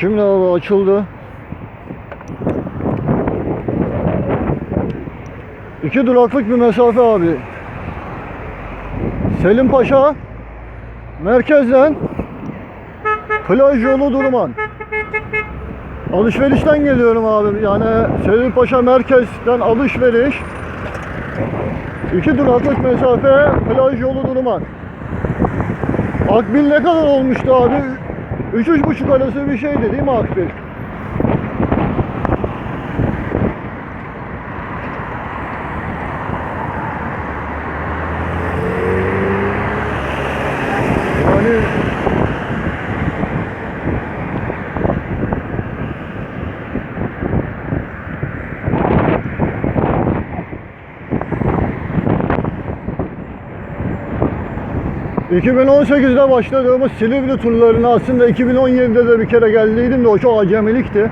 Şimdi abi açıldı. İki duraklık bir mesafe abi. Selim Paşa merkezden plaj yolu Durman. Alışverişten geliyorum abi. Yani Selim Paşa merkezden alışveriş. İki duraklık mesafe plaj yolu Durman. Akbil ne kadar olmuştu abi? Üç, üç buçuk arası bir şeydi değil mi Akbil? Yani ...2018'de başladığımız Silivri turlarına aslında 2017'de de bir kere geldiydim de o çok acemilikti.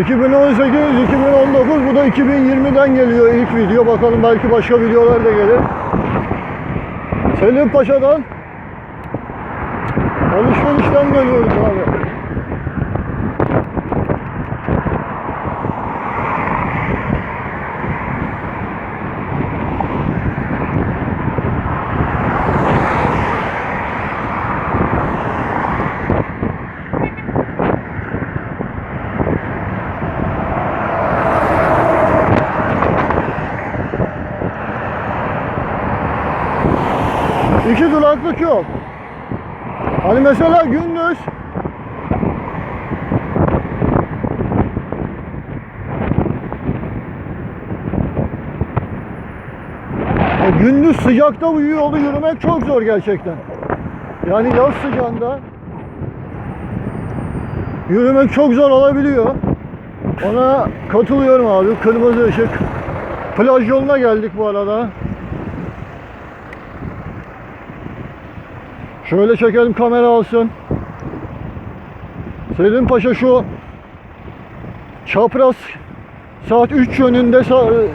2018, 2019 bu da 2020'den geliyor ilk video. Bakalım belki başka videolar da gelir. Selim Paşa'dan alışverişten geliyoruz abi. İki duraklık yok. Hani mesela gündüz gündüz sıcakta bu yolu yürümek çok zor gerçekten. Yani yaz sıcağında yürümek çok zor olabiliyor. Ona katılıyorum abi. Kırmızı ışık. Plaj yoluna geldik bu arada. Şöyle çekelim kamera alsın. Selim Paşa şu çapraz saat 3 yönünde sa-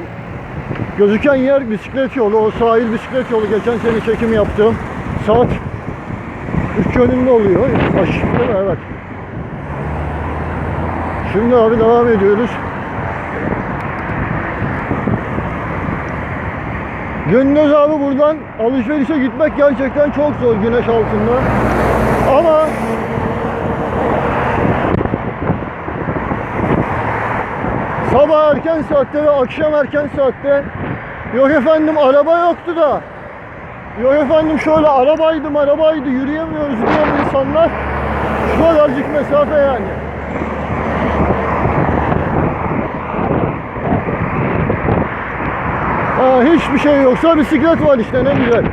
gözüken yer bisiklet yolu. O sahil bisiklet yolu geçen sene çekim yaptım. Saat 3 yönünde oluyor. Aşırı? Evet. Şimdi abi devam ediyoruz. Gündüz abi buradan alışverişe gitmek gerçekten çok zor güneş altında. Ama sabah erken saatte ve akşam erken saatte yok efendim araba yoktu da yok efendim şöyle arabaydım arabaydı yürüyemiyoruz diyen insanlar şu kadarcık mesafe yani. Hiçbir şey yoksa bisiklet var işte ne güzel.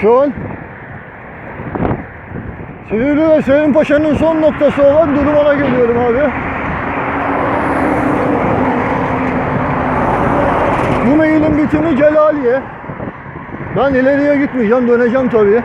Şu an Silivri ve Selim Paşa'nın son noktası olan Durman'a geliyorum abi. Bu mailin bitimi Celaliye. Ben ileriye gitmeyeceğim, döneceğim tabii.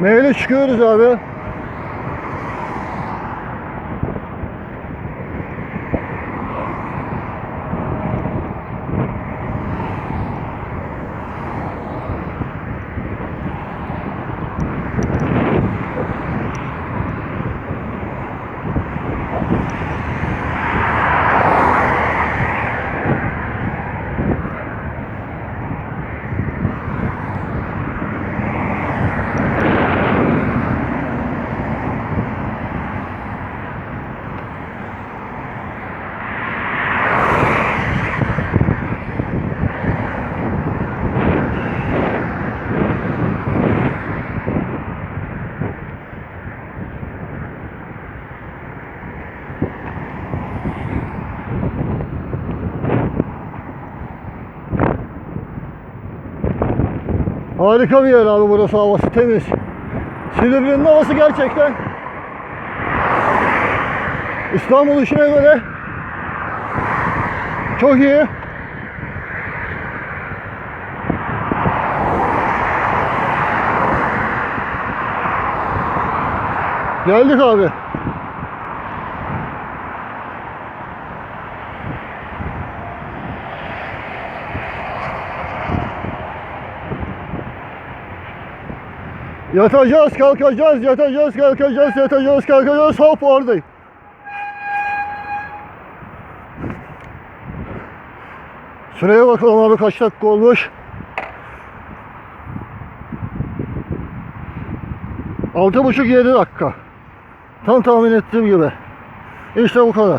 Meyve çıkıyoruz abi. Harika bir yer abi burası havası temiz. Silivri'nin havası gerçekten İstanbul işine göre çok iyi. Geldik abi. Yatacağız, kalkacağız, yatacağız, kalkacağız, yatacağız, kalkacağız. Hop oradayım. Süreye bakalım abi kaç dakika olmuş. Altı buçuk yedi dakika. Tam tahmin ettiğim gibi. İşte bu kadar.